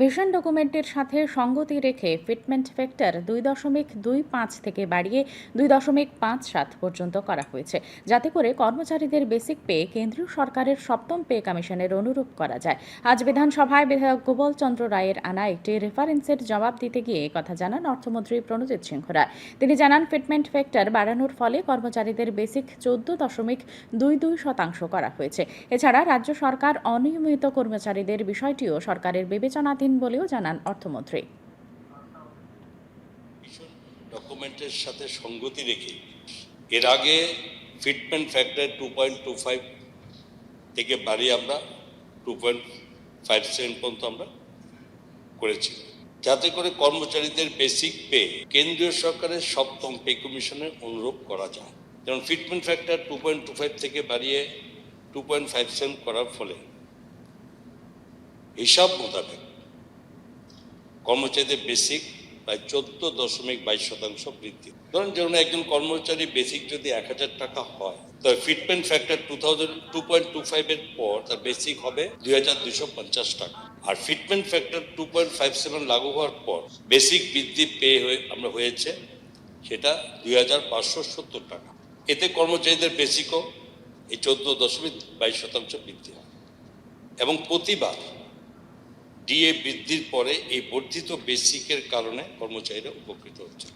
Vision ডকুমেন্টের সাথে সঙ্গতি রেখে ফিটমেন্ট ফ্যাক্টর দুই দশমিক দুই পাঁচ থেকে বাড়িয়ে দুই দশমিক পাঁচ সাত পর্যন্ত করা হয়েছে। যাতে করে কর্মচারীদের বেসিক পে কেন্দ্রীয় সরকারের সপ্তম পে কমিশনের অনুরূপ করা যায়। আজ বিধানসভায় বিধায়ক গোপাল চন্দ্র রায়ের আনা একটি রেফারেন্সের জবাব দিতে গিয়ে কথা জানান অর্থমন্ত্রী প্রণজিৎ সিংহ রায়। তিনি জানান ফিটমেন্ট ফ্যাক্টর বাড়ানোর ফলে কর্মচারীদের বেসিক চোদ্দ দশমিক দুই দুই শতাংশ করা হয়েছে। এছাড়া রাজ্য সরকার অনিয়মিত কর্মচারীদের বিষয়টিও সরকারের বিবেচনাধীন বলেও জানান অর্থমন্ত্রী। ডকুমেন্টের সাথে সঙ্গতি রেখে এর আগে fitment factor two point two five থেকে বাড়িয়ে আমরা টু পয়েন্ট ফাইভ সেভেন পর্যন্ত আমরা করেছি। যাতে করে কর্মচারীদের বেসিক পে কেন্দ্রীয় সরকারের সপ্তম পে কমিশনের অনুরূপ করা যায়। যেমন fitment factor two point two five থেকে বাড়িয়ে টু পয়েন্ট ফাইভ সেভেন করার ফলে হিসাব মোতাবেক কর্মচারীদের বেসিক প্রায় চোদ্দ দশমিক বাইশ শতাংশ বৃদ্ধি। ধরুন যেমন একজন কর্মচারী বেসিক যদি এক হাজার টাকা হয় তবে fitment factor two thousand two point two ফাইভের পর তার বেসিক হবে দুই হাজার দুশো পঞ্চাশ টাকা। আর fitment factor two point five seven লাগু হওয়ার পর বেসিক বৃদ্ধি পে হয়ে, আমরা হয়েছে সেটা দুই হাজার পাঁচশো সত্তর টাকা। এতে কর্মচারীদের বেসিকও এই চোদ্দ দশমিক বাইশ শতাংশ বৃদ্ধি হয়। এবং প্রতিবার ডিএ বৃদ্ধির পরে এই বর্ধিত বেসিকের কারণে কর্মচারীরা উপকৃত হচ্ছে।